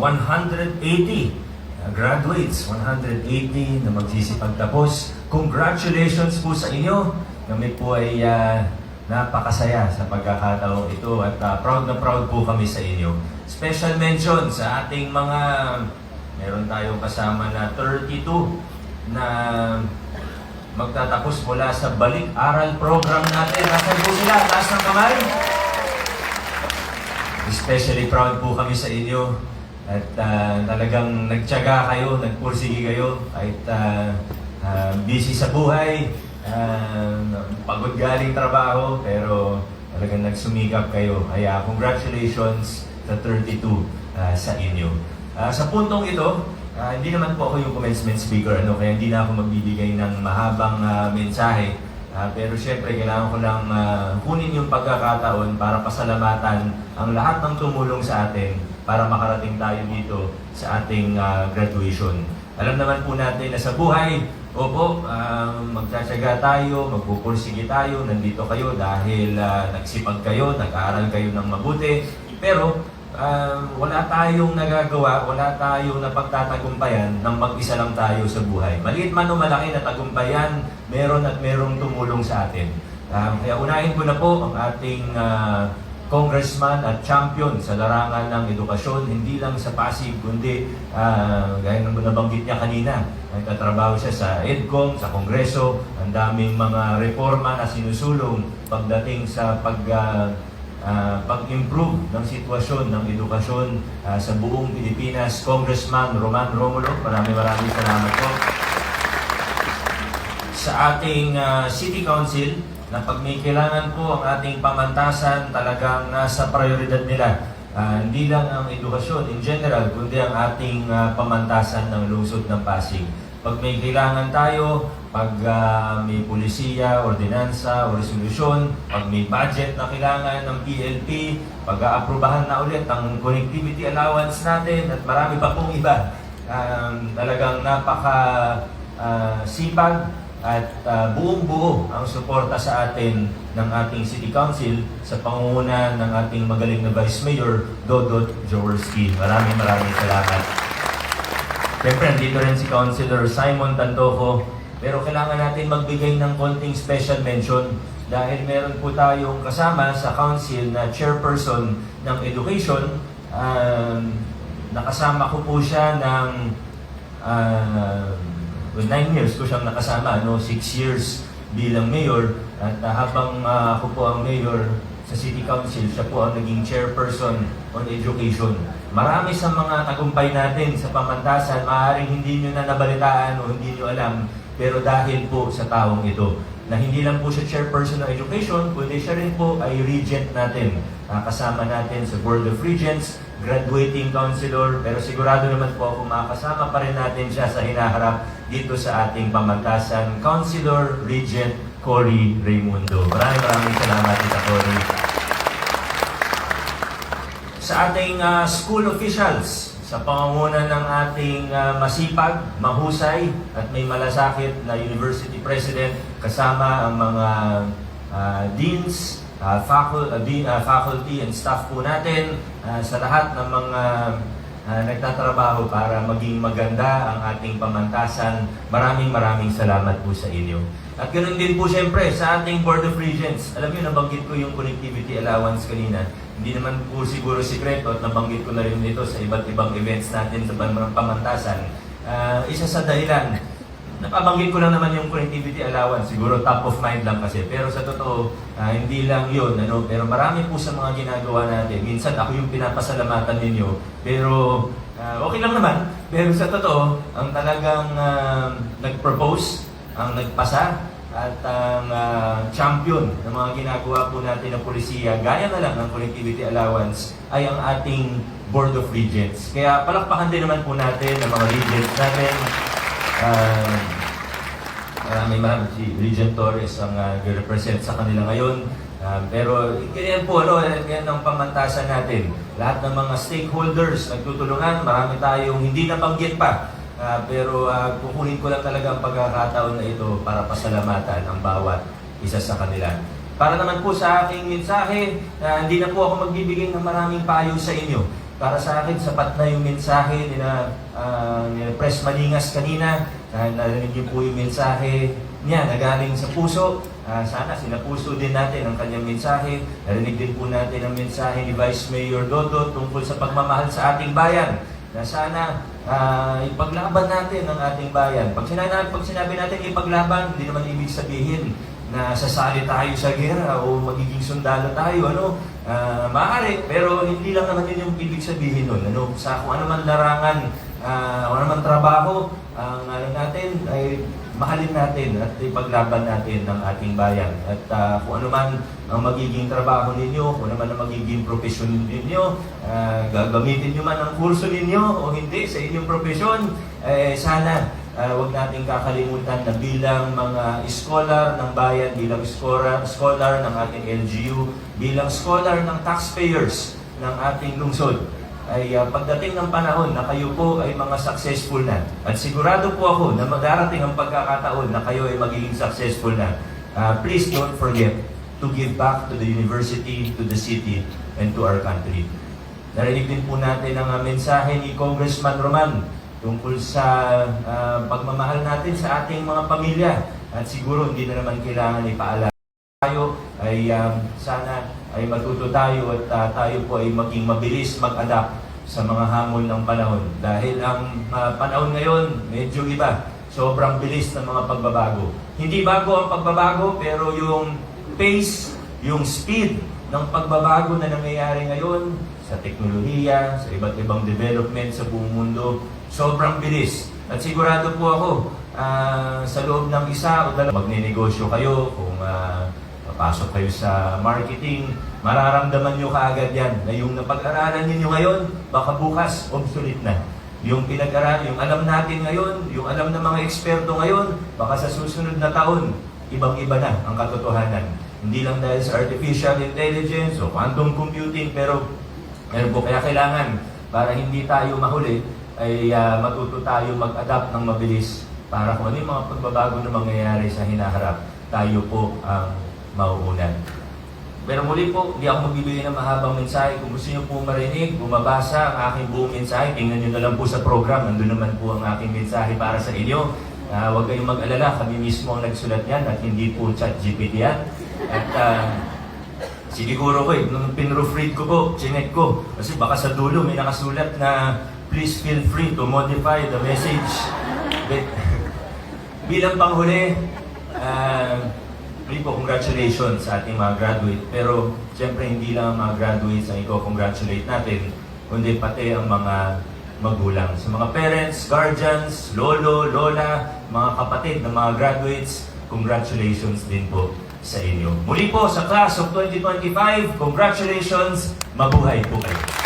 180 uh, graduates, 180 na magsisipagtapos. Congratulations po sa inyo. Kami po ay uh, napakasaya sa pagkakataong ito at uh, proud na proud po kami sa inyo. Special mention sa ating mga, meron tayong kasama na 32 na magtatapos mula sa balik aral program natin. Nasaan po sila? Taas ng kamay. Especially proud po kami sa inyo at ah, talagang nagtyaga kayo, nagpursige kayo kahit ah, ah, busy sa buhay, ah, pagod galing trabaho, pero talagang nagsumikap kayo. Kaya congratulations sa 32 ah, sa inyo. Ah, sa puntong ito, ah, hindi naman po ako yung commencement speaker, ano, kaya hindi na ako magbibigay ng mahabang ah, mensahe. Ah, pero syempre, kailangan ko lang ah, kunin yung pagkakataon para pasalamatan ang lahat ng tumulong sa atin para makarating tayo dito sa ating ah, graduation. Alam naman po natin na sa buhay, opo, uh, magtsatsaga tayo, magpupursige tayo, nandito kayo dahil ah, nagsipag kayo, nag-aaral kayo ng mabuti. Pero ah, wala tayong nagagawa, wala tayong napagtatagumpayan nang mag-isa lang tayo sa buhay. Maliit man o malaki na tagumpayan, meron at merong tumulong sa atin. Ah, kaya unahin ko na po ang ating ah, congressman at champion sa larangan ng edukasyon, hindi lang sa Pasig, kundi ah, gaya ng nabanggit niya kanina, nagtatrabaho siya sa EDCOM, sa Kongreso, ang daming mga reforma na sinusulong pagdating sa pag ah, ah, pag-improve ng sitwasyon ng edukasyon ah, sa buong Pilipinas. Congressman Roman Romulo, maraming maraming salamat po. Sa ating ah, City Council, na pag may kailangan po ang ating pamantasan, talagang nasa prioridad nila. Ah, hindi lang ang edukasyon in general, kundi ang ating ah, pamantasan ng lungsod ng Pasig. Pag may kailangan tayo, pag ah, may polisiya, ordinansa, o resolusyon, pag may budget na kailangan ng PLP, pag aaprubahan na ulit ang connectivity allowance natin at marami pa pong iba. Um, talagang napaka ah, sipag at ah, buong-buo ang suporta sa atin ng ating City Council sa pangunguna ng ating magaling na Vice Mayor, Dodot Jaworski. Maraming maraming salamat. Siyempre, nandito rin si Councilor Simon Tantoco. Pero kailangan natin magbigay ng konting special mention dahil meron po tayong kasama sa council na chairperson ng education. Um, nakasama ko po siya ng uh, well, nine years ko siyang nakasama, no? six years bilang mayor. At uh, habang uh, ako po ang mayor sa City Council, siya po ang naging chairperson on education. Marami sa mga tagumpay natin sa pamantasan, maaaring hindi nyo na nabalitaan o hindi nyo alam, pero dahil po sa taong ito, na hindi lang po siya chairperson ng education, kundi siya rin po ay regent natin. Ah, kasama natin sa Board of Regents, graduating counselor, pero sigurado naman po ako makakasama pa rin natin siya sa hinaharap dito sa ating pamantasan, Councilor Regent Cory Raimundo. Maraming maraming salamat, Tita Cory sa ating ah, school officials sa pangunguna ng ating ah, masipag, mahusay at may malasakit na university president kasama ang mga ah, deans, ah, facul- ah, dean- ah, faculty and staff po natin ah, sa lahat ng mga ah, nagtatrabaho para maging maganda ang ating pamantasan. Maraming maraming salamat po sa inyo. At ganoon din po siyempre sa ating Board of Regents. Alam niyo, nabanggit ko yung connectivity allowance kanina. Hindi naman po siguro sikreto at nabanggit ko na rin ito sa iba't ibang events natin sa pam- pamantasan. Ah, isa sa dahilan, napabanggit ko lang naman yung connectivity allowance. Siguro top of mind lang kasi. Pero sa totoo, ah, hindi lang yun. Ano? Pero marami po sa mga ginagawa natin. Minsan ako yung pinapasalamatan ninyo. Pero ah, okay lang naman. Pero sa totoo, ang talagang ah, nag-propose, ang nagpasa, at ang ah, champion ng mga ginagawa po natin ng polisiya, gaya na lang ng connectivity allowance, ay ang ating Board of Regents. Kaya palakpakan din naman po natin ang mga regents natin. Uh, maraming maraming si Regent Torres ang uh, represent sa kanila ngayon. Ah, pero ganyan po, ano, yan ang pamantasan natin. Lahat ng mga stakeholders nagtutulungan, marami tayong hindi nabanggit pa. Ah, pero ah, kukunin ko lang talaga ang pagkakataon na ito para pasalamatan ang bawat isa sa kanila. Para naman po sa aking mensahe, ah, hindi na po ako magbibigay ng maraming payo sa inyo. Para sa akin, sapat na yung mensahe ni na, ah, ni Pres Malingas kanina. Dahil narinig niyo po yung mensahe niya na galing sa puso. Ah, sana sinapuso din natin ang kanyang mensahe. Narinig din po natin ang mensahe ni Vice Mayor Dodo tungkol sa pagmamahal sa ating bayan. Na sana ah, ipaglaban natin ang ating bayan. Pag sinabi, pag sinabi natin ipaglaban, hindi naman ibig sabihin na sasali tayo sa gera o magiging sundalo tayo, ano, ah, maaari, pero hindi lang naman yun yung ibig sabihin nun, ano, sa kung ano man larangan, ah, kung ano man trabaho, ang ano natin ay mahalin natin at ipaglaban natin ng ating bayan. At ah, kung ano man ang magiging trabaho ninyo, kung ano man ang magiging profesyon ninyo, ah, gagamitin nyo man ang kurso ninyo o hindi sa inyong profesyon, eh, sana Ah, huwag nating kakalimutan na bilang mga scholar ng bayan, bilang scholar, scholar ng ating LGU, bilang scholar ng taxpayers ng ating lungsod, ay ah, pagdating ng panahon na kayo po ay mga successful na. At sigurado po ako na madarating ang pagkakataon na kayo ay magiging successful na. Ah, please don't forget to give back to the university, to the city, and to our country. Narinig din po natin ang ah, mensahe ni Congressman Roman tungkol sa ah, pagmamahal natin sa ating mga pamilya. At siguro hindi na naman kailangan ipaalala tayo ay um, sana ay matuto tayo at ah, tayo po ay maging mabilis mag-adapt sa mga hamon ng panahon. Dahil ang ah, panahon ngayon medyo iba. Sobrang bilis ng mga pagbabago. Hindi bago ang pagbabago pero yung pace, yung speed ng pagbabago na nangyayari ngayon sa teknolohiya, sa iba't ibang development sa buong mundo, sobrang bilis. At sigurado po ako, ah, sa loob ng isa o dalawa, magninegosyo kayo, kung ah, papasok kayo sa marketing, mararamdaman nyo kaagad yan na yung napag-aralan ninyo ngayon, baka bukas, obsolete na. Yung pinag-aralan, yung alam natin ngayon, yung alam ng mga eksperto ngayon, baka sa susunod na taon, ibang-iba na ang katotohanan. Hindi lang dahil sa artificial intelligence o quantum computing, pero meron po kaya kailangan para hindi tayo mahuli, ay ah, matuto tayo mag-adapt ng mabilis para kung ano yung mga pagbabago na mangyayari sa hinaharap, tayo po ang mauunan. Pero muli po, hindi ako magbibigay ng mahabang mensahe. Kung gusto niyo po marinig, bumabasa ang aking buong mensahe, tingnan niyo na lang po sa program. Nandun naman po ang aking mensahe para sa inyo. Ah, huwag kayong mag-alala, kami mismo ang nagsulat yan at hindi po chat GPT yan. At ah, Siniguro ko eh, nung pinroofread ko po, chinek ko. Kasi baka sa dulo may nakasulat na please feel free to modify the message. But, bilang panghuli, uh, po, congratulations sa ating mga graduate. Pero, siyempre, hindi lang ang mga graduates ang i-congratulate natin, kundi pati ang mga magulang. Sa mga parents, guardians, lolo, lola, mga kapatid ng mga graduates, congratulations din po sa inyo. Muli po sa class of 2025, congratulations, mabuhay po kayo.